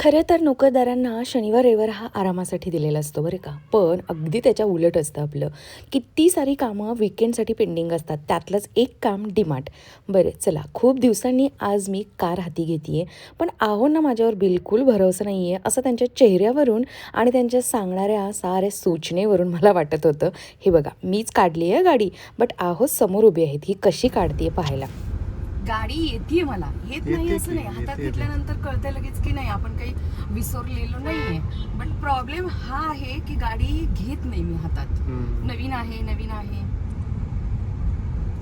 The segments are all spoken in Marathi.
खरं तर नोकरदारांना शनिवार रविवार हा आरामासाठी दिलेला असतो बरं का. पण अगदी त्याच्या उलट असतं आपलं. किती सारी कामं विकेंडसाठी पेंडिंग असतात त्यातलंच एक काम डिमांड बरं चला खूप दिवसांनी आज मी कार हाती घेते आहे पण आहोंना माझ्यावर बिलकुल भरोसा नाही आहे असं त्यांच्या चेहऱ्यावरून आणि त्यांच्या सांगणाऱ्या साऱ्या सूचनेवरून मला वाटत होतं. हे बघा मीच काढली आहे गाडी बट आहो समोर उभी आहेत ही कशी काढते पाहायला. गाडी येते मला. येत नाही असं नाही. हातात. घेतल्यानंतर कळतंय लगेच की नाही आपण काही विसरलेलो नाहीये. बट प्रॉब्लेम हा आहे की गाडी घेत नाही मी हातात. नवीन आहे नवीन आहे.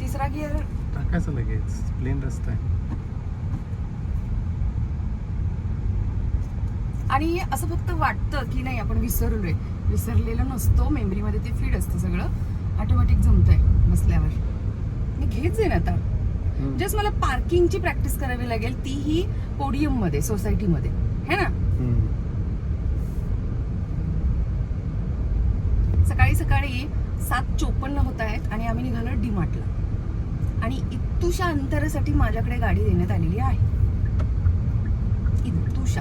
तिसरा गिअर. टाकायचं लगेच. प्लेन रस्ता आहे. आणि असं फक्त वाटतं की नाही आपण विसरलोय. विसरलेलं नसतो. मेमरीमध्ये ते फीड असतं सगळं. ऑटोमॅटिक जमतंय बसल्यावर. मी घेत जाईन आता. जस्ट मला पार्किंगची प्रॅक्टिस करावी लागेल तीही पोडियममध्ये सोसायटीमध्ये. है ना. सकाळी सकाळी सात चोपन्न होत आहेत आणि आम्ही निघालो डीमार्टला. आणि इतुशा अंतरासाठी माझ्याकडे गाडी देण्यात आलेली आहे. इतुशा.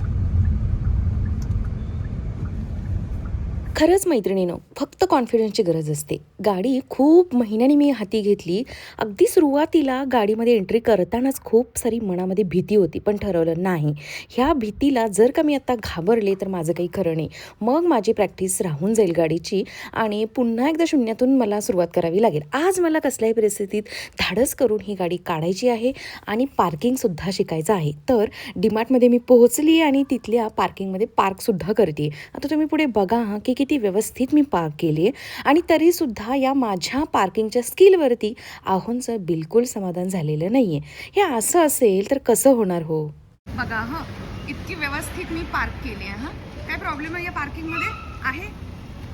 खरंच मैत्रिणीनं फक्त कॉन्फिडन्सची गरज असते. गाडी खूप महिन्याने मी हाती घेतली. अगदी सुरुवातीला गाडीमध्ये एंट्री करतानाच खूप सारी मनामध्ये भीती होती पण ठरवलं नाही. ह्या भीतीला जर का मी आत्ता घाबरले तर माझं काही खरं नाही. मग माझी प्रॅक्टिस राहून जाईल गाडीची आणि पुन्हा एकदा शून्यातून मला सुरुवात करावी लागेल. आज मला कसल्याही परिस्थितीत धाडस करून ही गाडी काढायची आहे आणि पार्किंगसुद्धा शिकायचं आहे. तर डिमार्टमध्ये मी पोहोचली आणि तिथल्या पार्किंगमध्ये पार्कसुद्धा करते आता तुम्ही पुढे बघा की किती व्यवस्थित मी पार्क केली आहे आणि तरीसुद्धा या माझ्या पार्किंगच्या स्किलवरती आहोंचं बिलकुल समाधान झालेलं नाही आहे हे असं असेल तर कसं होणार हो? बघा हा. इतकी व्यवस्थित मी पार्क केली आहे हा. काय प्रॉब्लेम आहे या पार्किंगमध्ये आहे?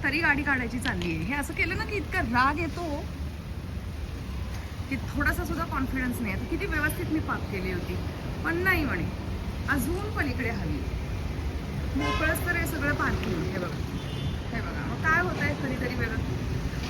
तरी गाडी काढायची चालली आहे. हे असं केलं ना की इतका राग येतो. की थोडासा सुद्धा कॉन्फिडन्स नाही. आता किती व्यवस्थित मी पार्क केली होती. पण नाही म्हणे. अजून पण इकडे हवी. मोकळंच तर हे सगळं पार्किंग. हे बघा. हे बघा. मग काय होत आहे कधीतरी व्यवस्थित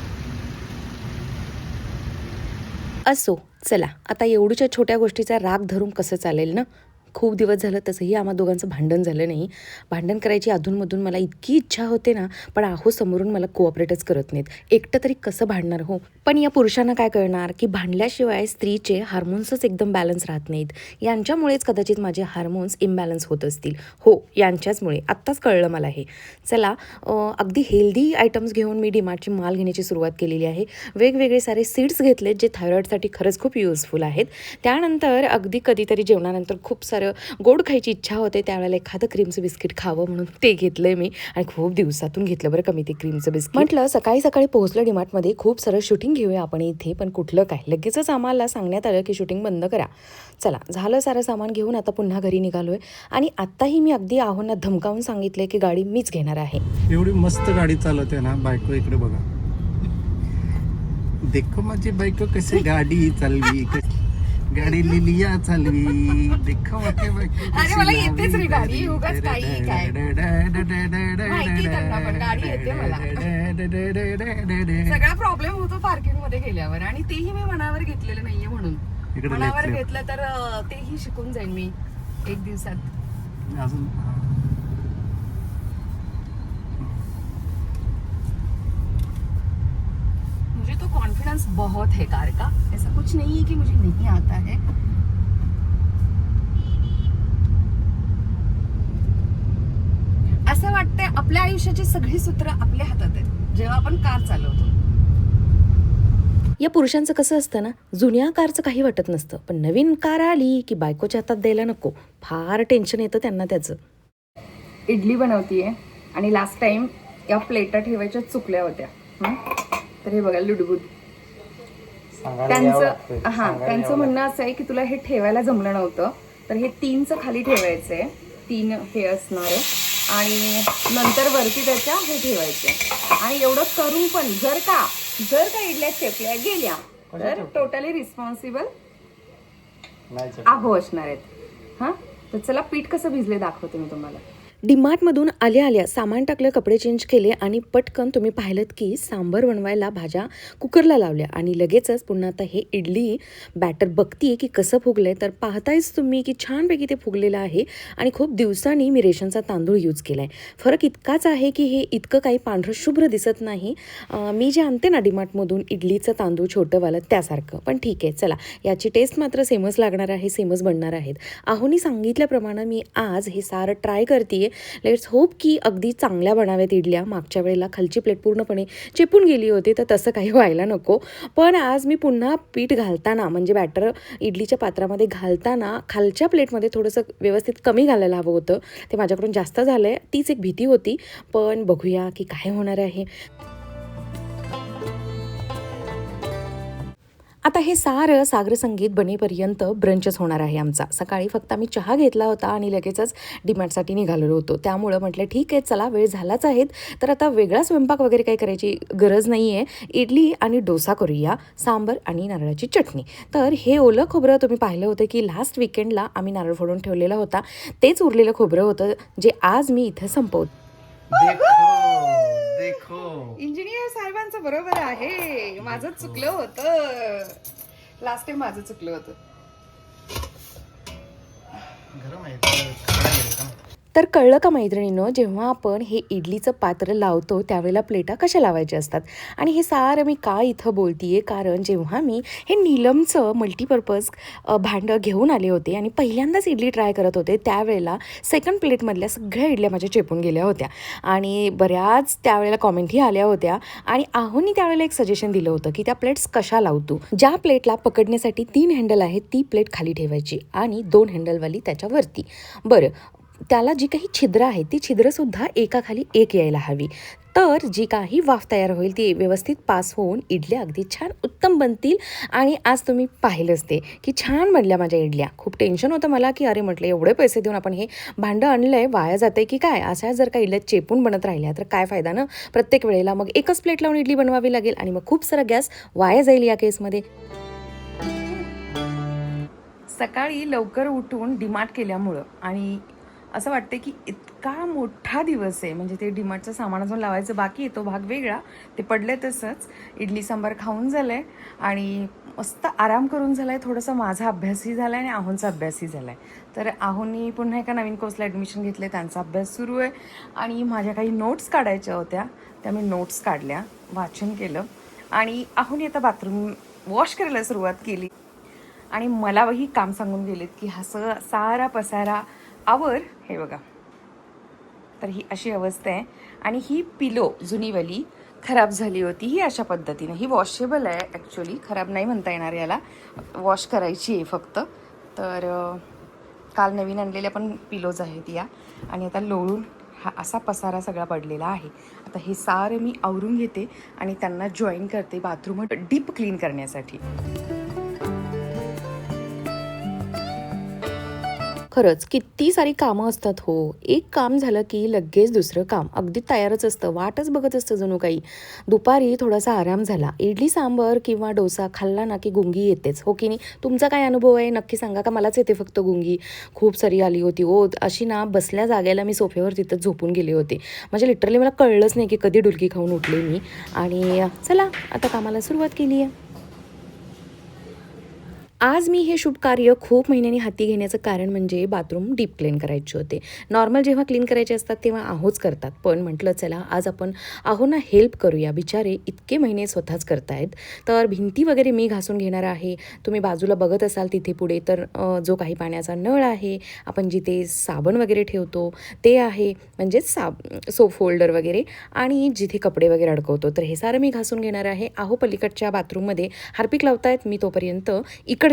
असो चला. आता एवढीच्या छोट्या गोष्टीचा राग धरून कसं चालेल ना? खूप दिवस झालं तसंही आम्हा दोघांचं भांडण झालं नाही. भांडण करायची अधूनमधून मला इतकी इच्छा होते ना पण आहो समोरून मला कोऑपरेटच करत नाहीत. एकटं तरी कसं भांडणार हो? पण या पुरुषांना काय कळणार की भांडल्याशिवाय स्त्रीचे हार्मोन्सच एकदम बॅलन्स राहत नाहीत. यांच्यामुळेच कदाचित माझे हार्मोन्स इम्बॅलन्स होत असतील. हो यांच्याचमुळे. आत्ताच कळलं मला हे. चला अगदी हेल्दी आयटम्स घेऊन मी डिमार्टची माल घेण्याची सुरुवात केलेली आहे. वेगवेगळे सारे सीड्स घेतलेत जे थायरॉईडसाठी खरंच खूप युजफुल आहेत. त्यानंतर अगदी कधीतरी जेवणानंतर खूप सारे गोड खायची इच्छा होते त्यावेळेला एखादं क्रीमचं बिस्किट खावं म्हणून ते घेतलंय मी. आणि खूप दिवसातून घेतलं बरं का मी ते क्रीमचं बिस्किट म्हटलं सकाळी सकाळी पोहोचलं डिमार्टमध्ये खूप सारं शूटिंग घेऊया आपण इथे पण कुठलं काय? लगेचच आम्हाला सांगण्यात आलं की शूटिंग बंद करा. चला झालं सारं सामान घेऊन आता पुन्हा घरी निघालोय. आणि आत्ताही मी अगदी आहोंना धमकावून सांगितले की गाडी मीच घेणार आहे. एवढी मस्त गाडी चालवते ना बायको इकडे बघा. देखो माझी बायको कशी गाडी चालवी कशी- गाडी लिलिया चालवी देखो अरे मला येतेच रे गाडी. उगाच काही काय. माहिती त्यांना पण गाडी येते मला. सगळा प्रॉब्लेम होतो पार्किंगमध्ये गेल्यावर आणि तेही मी मनावर घेतलेलं नाहीये म्हणून मनावर. घेतलं तर तेही शिकून जाईन मी एक दिवसात अजून मुझे तो कॉन्फिडेंस बहुत है कार का। ऐसा कुछ नहीं है कि मुझे नहीं आता है। असं वाटतंय आपल्या आयुष्याची सगळी सूत्र आपल्या हातात आहेत. जेव्हा आपण कार चालवतो. या पुरुषांचं कसं असतं ना जुन्या कारचं काही वाटत नसतं. पण नवीन कार आली की बायकोच्या हातात द्यायला नको. फार टेन्शन येतं त्यांना त्याचं. इडली बनवतीये आणि लास्ट टाइम या प्लेटा ठेवायच्या चुकल्या होत्या? तर हे बघा लुडबुड. त्यांचं हा त्यांचं म्हणणं असं आहे की तुला हे ठेवायला जमलं नव्हतं तर हे तीनचं खाली ठेवायचंय. तीन हे असणार आहे. आणि नंतर वरती त्याच्या हे ठेवायचे आणि एवढं करून पण जर का जर का इडल्या चेपल्या गेल्या तर टोटली रिस्पॉन्सिबल आहो असणार आहेत. हा? तर चला पीठ कसं भिजले दाखवते मी तुम्हाला. डीमार्टमधून आल्या आल्या सामान टाकलं कपडे चेंज केले आणि पटकन तुम्ही पाहिलं की सांबर बनवायला भाज्या कुकरला लावल्या आणि लगेचच पुन्हा आता हे इडली बॅटर बघतीये की कसं फुगलं आहे तर पाहतायच तुम्ही की छानपैकी ते फुगलेलं आहे आणि खूप दिवसांनी मी रेशनचा तांदूळ यूज केला आहे फरक इतकाच आहे की हे इतकं काही पांढरं शुभ्र दिसत नाही. मी जे आणते ना डीमार्टमधून इडलीचं तांदूळ छोटंवालं त्यासारखं. पण ठीक आहे चला. याची टेस्ट मात्र सेमच लागणार आहे सेमच बनणार आहेत. आहोनी सांगितल्याप्रमाणे मी आज हे सारं ट्राय करते लेट्स होप की अगदी चांगल्या बनाव्यात इडल्या. मागच्या वेळेला खालची प्लेट पूर्णपणे चिपून गेली होती तर तसं काही व्हायला नको. पण आज मी पुन्हा पीठ घालताना म्हणजे बॅटर इडलीच्या पात्रामध्ये घालताना खालच्या प्लेटमध्ये थोडंसं व्यवस्थित कमी घालायला हवं होतं. ते माझ्याकडून जास्त झालं आहे तीच एक भीती होती. पण बघूया की काय होणार आहे. आता हे सारं सागर संगीत बनेपर्यंत ब्रंचच होणार आहे आमचा. सकाळी फक्त आम्ही चहा घेतला होता आणि लगेचच डिमांडसाठी निघालेलो होतो. त्यामुळं म्हटलं ठीक आहे चला वेळ झालाच आहेत तर आता वेगळा स्वयंपाक वगैरे काही करायची गरज नाही आहे इडली आणि डोसा करूया सांबर आणि नारळाची चटणी. तर हे ओलं खोबरं तुम्ही पाहिलं होतं की लास्ट विकेंडला आम्ही नारळ फोडून ठेवलेला होता. तेच उरलेलं खोबरं होतं जे आज मी इथं संपवत. देखो. इंजिनियर साहेबांचं बरोबर आहे. माझं चुकलं होतं. लास्ट टाइम माझं चुकलं होतं. गरम आहे? तर कळलं का मैत्रिणीनं जेव्हा आपण हे इडलीचं पात्र लावतो त्यावेळेला प्लेटा कशा लावायच्या असतात? आणि हे सारं मी का इथं बोलतीये? कारण जेव्हा मी हे नीलमचं मल्टीपर्पज भांडं घेऊन आले होते आणि पहिल्यांदाच इडली ट्राय करत होते त्यावेळेला सेकंड प्लेटमधल्या सगळ्या इडल्या माझ्या चेपून गेल्या होत्या. आणि बऱ्याच त्यावेळेला कॉमेंटही आल्या होत्या आणि आहोनी त्यावेळेला एक सजेशन दिलं होतं की त्या प्लेट्स कशा लावतो ज्या प्लेटला पकडण्यासाठी तीन हँडल आहेत ती प्लेट खाली ठेवायची आणि दोन हँडलवाली त्याच्यावरती बरं त्याला जी काही छिद्र आहेत ती छिद्रसुद्धा एकाखाली एक यायला हवी. तर जी काही वाफ तयार होईल ती व्यवस्थित पास होऊन इडल्या अगदी छान उत्तम बनतील. आणि आज तुम्ही पाहिलंच ते की छान बनल्या माझ्या इडल्या. खूप टेन्शन होतं मला की अरे म्हटलं एवढे पैसे देऊन आपण हे भांडं आणलं आहे वाया जाते की काय? अशा जर का इडल्या चेपून बनत राहिल्या तर काय फायदा ना? प्रत्येक वेळेला मग एकच प्लेट लावून इडली बनवावी लागेल आणि मग खूप सारा गॅस वाया जाईल या केसमध्ये. सकाळी लवकर उठून डिमार्ट केल्यामुळं आणि असं वाटते की इतका मोठा दिवस आहे. म्हणजे ते डिमार्टचं सामान अजून लावायचं बाकी आहे तो भाग वेगळा. ते पडले तसंच. इडली सांबार खाऊन झालंय. आणि मस्त आराम करून झालाय. थोडासा माझा अभ्यासही झालाय आणि आहोंचा अभ्यासही झालाय. तर आहोंनी पुन्हा एका नवीन कोर्सला ॲडमिशन घेतलं आहे त्यांचा अभ्यास सुरू आहे. आणि माझ्या काही नोट्स काढायच्या होत्या. त्या मी नोट्स काढल्या. वाचन केलं. आणि आहोनी आता बाथरूम वॉश करायला सुरुवात केली. आणि मलाही काम सांगून गेलेत की हा स सारा पसारा आवर हे बघा. तर ही अशी अवस्था आहे. आणि ही पिलो जुनीवाली खराब झाली होती. ही अशा पद्धतीने. ही वॉशेबल आहे ॲक्च्युली खराब नाही म्हणता येणार याला. वॉश करायची आहे फक्त. तर काल नवीन आणलेल्या पण पिलोज आहेत या. आणि आता लोळून हा असा पसारा सगळा पडलेला आहे. आता हे सारं मी आवरून घेते आणि त्यांना जॉईन करते बाथरूम डीप क्लीन करण्यासाठी. खरंच किती सारी कामं असतात हो. एक काम झालं की लगेच दुसरं काम. अगदी तयारच असतं वाटच बघत असतं जणू काही. दुपारी थोडासा आराम झाला. इडली सांबर किंवा डोसा खाल्ला ना की गुंगी येतेच. हो की नाही? तुमचा काय अनुभव आहे? नक्की सांगा का? मलाच येते फक्त गुंगी. खूप सारी आली होती. ओ अशी ना बसल्या जागेला मी सोफ्यावर तिथं झोपून गेले होते. म्हणजे लिटरली मला कळलंच नाही की कधी डुलकी खाऊन उठले मी. आणि चला आता कामाला सुरुवात केली आहे आज मी हे शुभ कार्य खूप महिन्यांनी हाती घेण्याचं कारण म्हणजे बाथरूम डीप क्लीन करायचे होते. नॉर्मल जेव्हा क्लीन करायचे असतात तेव्हा आहोच करतात. पण म्हटलं चला आज आपण आहो ना हेल्प करूया. बिचारे इतके महिने स्वतःच करतायत. तर भिंती वगैरे मी घासून घेणार आहे. तुम्ही बाजूला बघत असाल तिथे पुढे तर जो काही पाण्याचा नळ आहे आपण जिथे साबण वगैरे ठेवतो ते आहे. म्हणजेच साब सोप होल्डर वगैरे आणि जिथे कपडे वगैरे अडकवतो. तर हे सारं मी घासून घेणार आहे. आहो पलीकडच्या बाथरूममध्ये हार्पिक लावतायत. मी तोपर्यंत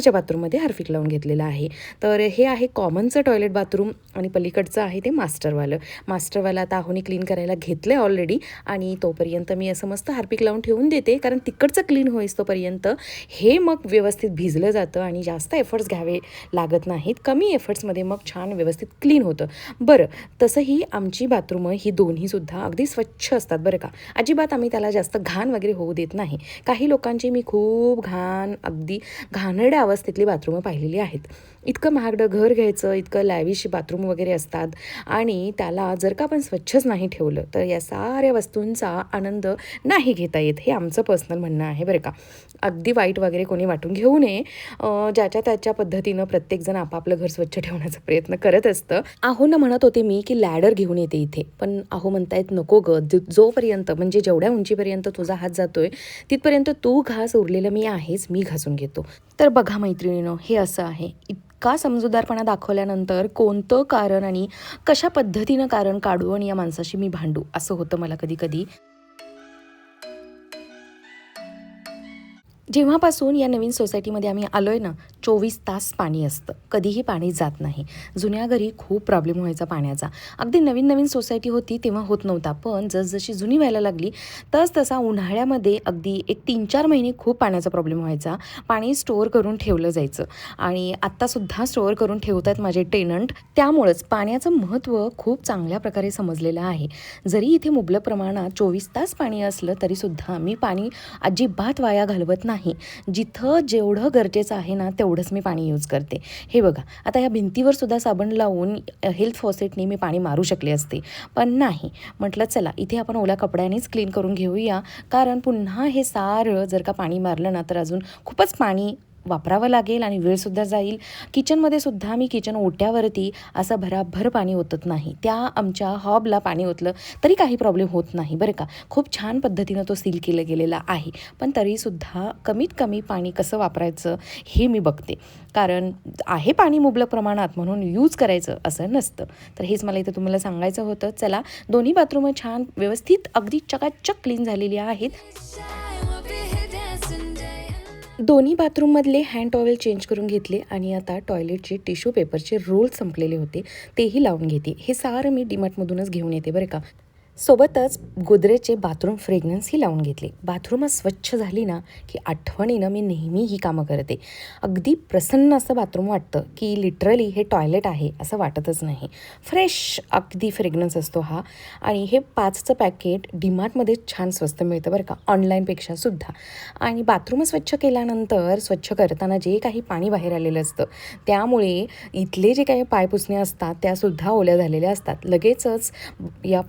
इकडच्या बाथरूममध्ये हार्पिक लावून घेतलेलं आहे. तर हे आहे कॉमनचं टॉयलेट बाथरूम आणि पलीकडचं आहे ते मास्टरवालं. मास्टरवाला आता आहोनी क्लीन करायला घेतलं आहे ऑलरेडी आणि तोपर्यंत मी असं मस्त हार्पिक लावून ठेवून देते कारण तिकडचं क्लीन होईस तोपर्यंत हे मग व्यवस्थित भिजलं जातं आणि जास्त एफर्ट्स घ्यावे लागत नाहीत. कमी एफर्ट्समध्ये मग छान व्यवस्थित क्लीन होतं. बरं तसंही आमची बाथरूमं ही दोन्हीसुद्धा अगदी स्वच्छ असतात बरं का? अजिबात आम्ही त्याला जास्त घाण वगैरे होऊ देत नाही. काही लोकांची मी खूप घाण अगदी घाणेरड्या अवस्थेतली बाथरूमं पाहिलेली आहेत. इतकं महागडं घर घ्यायचं इतकं लॅविश बाथरूम वगैरे असतात आणि त्याला जर का आपण स्वच्छच नाही ठेवलं तर या साऱ्या वस्तूंचा आनंद नाही घेता येत हे आमचं पर्सनल म्हणणं आहे बरं का. अगदी वाईट वगैरे कोणी वाटून घेऊ नये. ज्याच्या त्याच्या पद्धतीनं प्रत्येकजण आपापलं घर स्वच्छ ठेवण्याचा प्रयत्न करत असतं. आहो ना म्हणत होते मी की लॅडर घेऊन येते इथे. पण आहो म्हणतायत नको ग जोपर्यंत म्हणजे जेवढ्या उंचीपर्यंत तुझा हात जातोय तिथपर्यंत तू घास उरलेलं मी आहेच मी घासून घेतो. तर बघा मैत्रिणीनं हे असं आहे. इतका समजूदारपणा दाखवल्यानंतर कोणतं कारण आणि कशा पद्धतीनं कारण काढू आणि या माणसाशी मी भांडू? असं होतं मला कधी कधी. जेव्हापासून या नवीन सोसायटीमध्ये आम्ही आलो आहे ना चोवीस तास पाणी असतं. कधीही पाणी जात नाही. जुन्या घरी खूप प्रॉब्लेम व्हायचा पाण्याचा. अगदी नवीन नवीन सोसायटी होती तेव्हा होत नव्हता पण जसजशी जुनी व्हायला लागली तस तसा उन्हाळ्यामध्ये अगदी एक तीन चार महिने खूप पाण्याचा प्रॉब्लेम व्हायचा. पाणी स्टोअर करून ठेवलं जायचं. आणि आत्तासुद्धा स्टोअर करून ठेवतात माझे टेनंट त्यामुळंच पाण्याचं महत्त्व खूप चांगल्या प्रकारे समजलेलं आहे. जरी इथे मुबलक प्रमाणात चोवीस तास पाणी असलं तरीसुद्धा मी पाणी अजिबात वाया घालवत नाही. जिथं जेवढं गरजेचं आहे ना तेवढंच मी पाणी यूज करते. हे बघा आता ह्या भिंतीवर सुद्धा साबण लावून हेल्थ फॉसेटने मी पाणी मारू शकले असते. पण नाही. म्हटलं चला इथे आपण ओल्या कपड्यानेच क्लीन करून घेऊया. कारण पुन्हा हे सारं जर का पाणी मारलं ना तर अजून खूपच पाणी वापरावं लागेल आणि वेळसुद्धा जाईल. किचनमध्ये सुद्धा मी किचन ओट्यावरती असं भराभर पाणी ओतत नाही. त्या आमच्या हॉबला पाणी ओतलं तरी काही प्रॉब्लेम होत नाही बरं का. खूप छान पद्धतीनं तो सील केलं गेलेला आहे. पण तरीसुद्धा कमीत कमी पाणी कसं वापरायचं हे मी बघते. कारण आहे पाणी मुबलक प्रमाणात म्हणून यूज करायचं असं नसतं. तर हेच मला इथं तुम्हाला सांगायचं होतं. चला दोन्ही बाथरूम छान व्यवस्थित अगदी चकाचक क्लीन झालेली आहेत. दोन्ही बाथरूममधले हँड टॉवेल चेंज करून घेतले आणि आता टॉयलेटचे टिश्यू पेपरचे रोल संपलेले होते. तेही लावून घेते. हे सारं मी डीमार्टमधूनच घेऊन येते बरं का. सोबतच गोदरेजचे बाथरूम फ्रेग्रन्सही लावून घेतले. बाथरूम स्वच्छ झाली ना की आठवणीनं मी नेहमी ही कामं करते. अगदी प्रसन्न असं बाथरूम वाटतं की लिटरली हे टॉयलेट आहे असं वाटतच नाही. फ्रेश अगदी फ्रेग्रन्स असतो हा. आणि हे पाचचं पॅकेट डीमार्टमध्ये छान स्वस्त मिळतं बरं का ऑनलाईनपेक्षा सुद्धा. आणि बाथरूम स्वच्छ केल्यानंतर स्वच्छ करताना जे काही पाणी बाहेर आलेलं असतं त्यामुळे इथले जे काही पायपुसणे असतात त्यासुद्धा ओल्या झालेल्या असतात. लगेचच या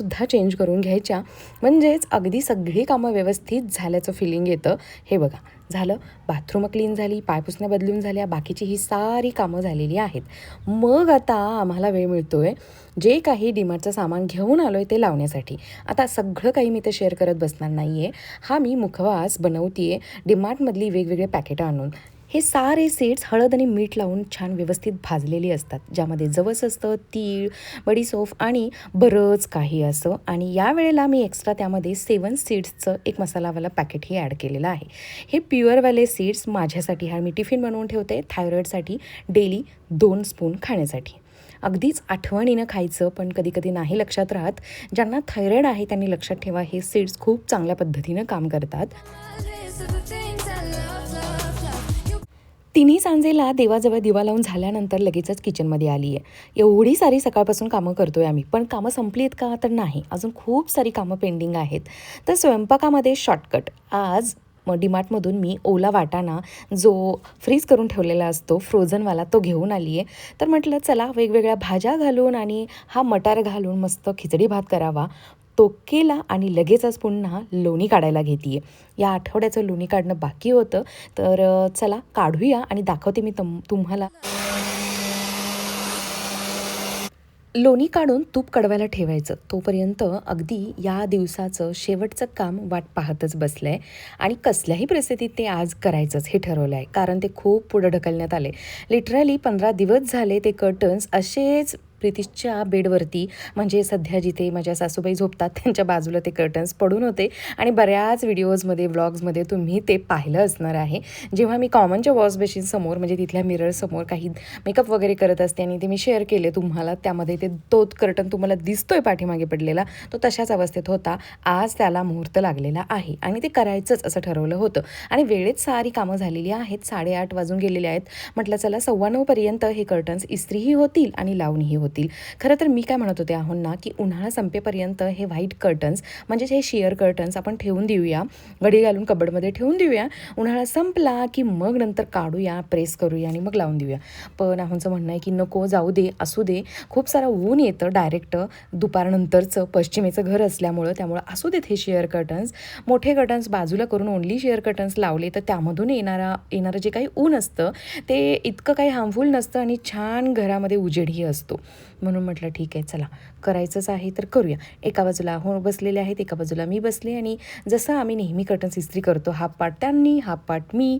सुद्धा चेंज करून घ्यायच्या. म्हणजेच अगदी सगळी कामं व्यवस्थित झाल्याचं फिलिंग येतं. हे बघा झालं बाथरूम क्लीन झाली पायपुसण्या बदलून झाल्या बाकीची ही सारी कामं झालेली आहेत. मग आता आम्हाला वेळ मिळतो आहे जे काही डिमार्टचं सामान घेऊन आलो आहे ते लावण्यासाठी. आता सगळं काही मी ते शेअर करत बसणार नाही आहे हा मी मुखवास बनवते आहे डिमार्टमधली वेगवेगळे पॅकेटं आणून. हे सारे सीड्स हळद आणि मीठ लावून छान व्यवस्थित भाजलेली असतात. ज्यामध्ये जवस असतं तीळ बडीसोफ आणि बरंच काही असं. आणि या वेळेला मी एक्स्ट्रा त्यामध्ये सेवन सीड्सचं एक मसालावाला पॅकेटही ॲड केलेलं आहे. हे प्युअरवाले सीड्स माझ्यासाठी हा मी टिफिन बनवून ठेवते थायरॉईडसाठी डेली दोन स्पून खाण्यासाठी. अगदीच आठवणीनं खायचं पण कधी कधी नाही लक्षात राहत. ज्यांना थायरॉईड आहे त्यांनी लक्षात ठेवा हे सीड्स खूप चांगल्या पद्धतीनं काम करतात. तिन्ही सांजेला देवाजवळ दिवा लावून झाल्यानंतर लगेचच किचनमध्ये आली आहे एवढी सारी सकाळपासून कामं करतोय आम्ही पण कामं संपली आहेत का तर नाही. अजून खूप सारी कामं पेंडिंग आहेत. तर स्वयंपाकामध्ये शॉर्टकट आज मग डीमार्टमधून मी ओला वाटाणा जो फ्रीज करून ठेवलेला असतो फ्रोझनवाला तो घेऊन आली आहे तर म्हटलं चला वेगवेगळ्या भाज्या घालून आणि हा मटार घालून मस्त खिचडी भात करावा. तो केला आणि लगेचच पुन्हा लोणी काढायला घेते या आठवड्याचं लोणी काढणं बाकी होतं. तर चला काढूया आणि दाखवते मी तम तुम्हाला. लोणी काढून तूप कडवायला ठेवायचं. तोपर्यंत अगदी या दिवसाचं शेवटचं काम वाट पाहतच बसलं आहे आणि कसल्याही परिस्थितीत ते आज करायचंच हे ठरवलं आहे कारण ते खूप पुढं ढकलण्यात आले. लिटरली पंधरा दिवस झाले ते कर्टन्स असेच प्रितीशच्या बेडवरती म्हणजे सध्या जिथे माझ्या सासूबाई झोपतात त्यांच्या बाजूला ते कर्टन्स पडून होते. आणि बऱ्याच व्हिडिओजमध्ये व्लॉग्समध्ये तुम्ही ते पाहिलं असणार आहे. जेव्हा मी कॉमनच्या वॉश बेसिनसमोर म्हणजे तिथल्या मिररसमोर काही मेकअप वगैरे करत असते आणि ते मी शेअर केले तुम्हाला त्यामध्ये ते तो कर्टन तुम्हाला दिसतोय पाठीमागे पडलेला तो तशाच अवस्थेत होता. आज त्याला मुहूर्त लागलेला आहे आणि ते करायचंच असं ठरवलं होतं. आणि वेळेत सारी कामं झालेली आहेत साडेआठ वाजून गेलेले आहेत. म्हटलं चला सव्वा नऊपर्यंत हे कर्टन्स इस्त्रीही होतील आणि लावणीही होतील. होतील. खरं तर मी काय म्हणत होते आहोत ना की उन्हाळा संपेपर्यंत हे व्हाईट कर्टन्स म्हणजेच हे शिअर कर्टन्स आपण ठेवून देऊया. घडी घालून कबडमध्ये ठेवून देऊया. उन्हाळा संपला की मग नंतर काढूया प्रेस करूया आणि मग लावून देऊया. पण आहोंचं म्हणणं आहे की नको जाऊ दे असू दे. खूप सारा ऊन येतं डायरेक्ट दुपारनंतरचं पश्चिमेचं घर असल्यामुळं त्यामुळं असू देत हे शेअर कर्टन्स मोठे कर्टन्स बाजूला करून ओनली शेअर कर्टन्स लावले तर त्यामधून येणारा येणारं जे काही ऊन असतं ते इतकं काही हार्मफुल नसतं आणि छान घरामध्ये उजेडही असतो. म्हणून म्हटलं ठीक आहे चला. करायचंच आहे तर करूया. एका बाजूला हो बसलेले आहेत एका बाजूला मी बसले आणि जसं आम्ही नेहमी कर्टन्स इस्त्री करतो हाफ पार्ट त्यांनी हाफ पार्ट मी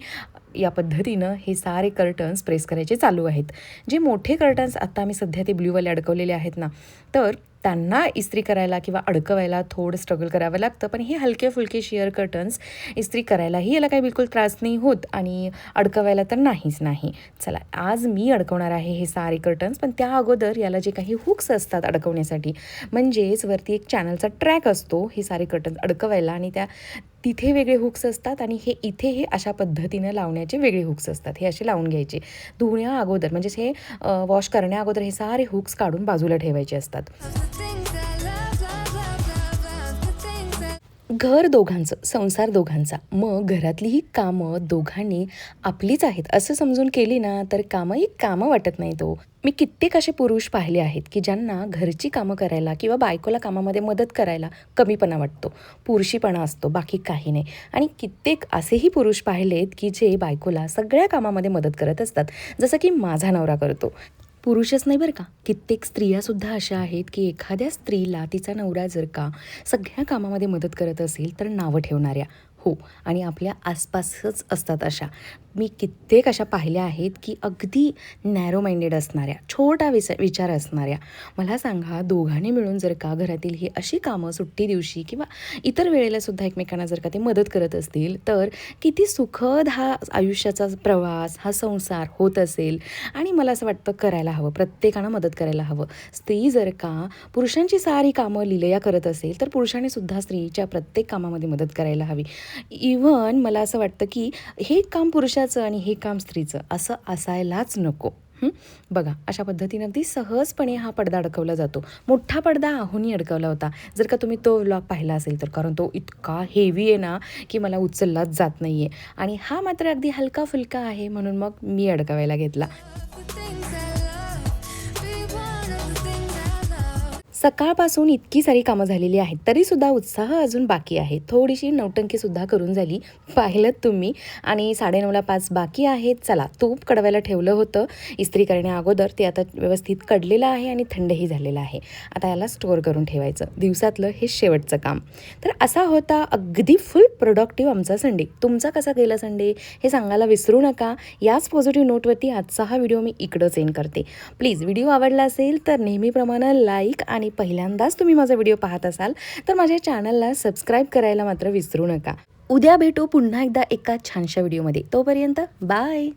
या पद्धतीनं हे सारे कर्टन्स प्रेस करायचे चालू आहेत. जे मोठे कर्टन्स आत्ता आम्ही सध्या ते ब्ल्यूवाले अडकवलेले आहेत ना तर त्यांना इस्त्री करायला किंवा अडकवायला थोडं स्ट्रगल करावं लागतं. पण हे हलके फुलके शिअर कर्टन्स इस्त्री करायलाही याला काही बिलकुल त्रास नाही होत आणि अडकवायला तर नाहीच नाही. चला आज मी अडकवणार आहे हे सारे कर्टन्स पण त्या अगोदर याला जे काही हुक्स असतात अडकवण्यासाठी म्हणजेच वरती एक चॅनलचा ट्रॅक असतो हे सारे कर्टन्स अडकवायला आणि त्या तिथे वेगळे हुक्स असतात आणि हे इथे हे अशा पद्धतीनं लावण्याचे वेगळे हुक्स असतात. हे असे लावून घ्यायचे. धुण्या अगोदर म्हणजेच हे वॉश करण्या अगोदर हे सारे हुक्स काढून बाजूला ठेवायचे असतात. घर दोघांचं संसार दोघांचा. मग घरातलीही कामं दोघांनी आपलीच आहेत. असं समजून केली ना तर कामंही कामं वाटत नाही तो. मी कित्येक असे पुरुष पाहिले आहेत की ज्यांना घरची कामं करायला किंवा बायकोला कामामध्ये मदत करायला कमीपणा वाटतो. पुरुषीपणा असतो बाकी काही नाही. आणि कित्येक असेही पुरुष पाहिलेत की जे बायकोला सगळ्या कामामध्ये मदत करत असतात. जसं की माझा नवरा करतो. पुरुषच नाही बरं का? कित्येक स्त्रियासुद्धा अशा आहेत की एखाद्या स्त्रीला तिचा नवरा जर का सगळ्या कामामध्ये मदत करत असेल तर नावं ठेवणाऱ्या. हो आणि आपल्या आसपासच असतात अशा. मी कित्येक अशा पाहिल्या आहेत की अगदी नॅरो माइंडेड असणाऱ्या छोटा विस विचार असणाऱ्या. मला सांगा दोघांनी मिळून जर का घरातील ही अशी कामं सुट्टी दिवशी किंवा इतर वेळेला सुद्धा एकमेकांना जर का ते मदत करत असतील तर किती सुखद हा आयुष्याचा प्रवास हा संसार होत असेल आणि मला असं वाटतं करायला हवं प्रत्येकानं मदत करायला हवं. स्त्री जर का पुरुषांची सारी कामं लिलया करत असेल तर पुरुषाने सुद्धा स्त्रीच्या प्रत्येक कामामध्ये मदत करायला हवी. इव्हन मला असं वाटतं की हे काम पुरुषाचं आणि हे काम स्त्रीचं असं असायलाच नको. बघा अशा पद्धतीनं अगदी सहजपणे हा पडदा अडकवला जातो. मोठा पडदा आहोनी अडकवला होता. जर का तुम्ही तो व्लॉग पाहिला असेल तर कारण तो इतका हेवी आहे ना की मला उचललाच जात नाही आहे आणि हा मात्र अगदी हलका फुलका आहे म्हणून मग मी अडकवायला घेतला. सकाळपासून इतकी सारी कामं झालेली आहेत तरीसुद्धा उत्साह अजून बाकी आहे. थोडीशी नौटंकीसुद्धा करून झाली पाहिलं तुम्ही. आणि साडेनऊला पाच बाकी आहेत. चला तूप कडवायला ठेवलं होतं. इस्त्री करण्या अगोदर ते आता व्यवस्थित कडलेलं आहे आणि थंडही झालेलं आहे. आता याला स्टोअर करून ठेवायचं. दिवसातलं हे शेवटचं काम. तर असा होता अगदी फुल प्रोडक्टिव्ह आमचा संडे तुमचा कसा गेला संडे हे सांगायला विसरू नका. याच पॉझिटिव्ह नोटवरती आजचा हा व्हिडिओ मी इकडंच सेंड करते. प्लीज व्हिडिओ आवडला असेल तर नेहमीप्रमाणे लाईक आणि आणि पहिल्यांदाच तुम्ही माझा व्हिडिओ पाहत असाल तर माझ्या चॅनलला सबस्क्राईब करायला मात्र विसरू नका. उद्या भेटू पुन्हा एकदा एका छानशा व्हिडिओमध्ये. तोपर्यंत बाय!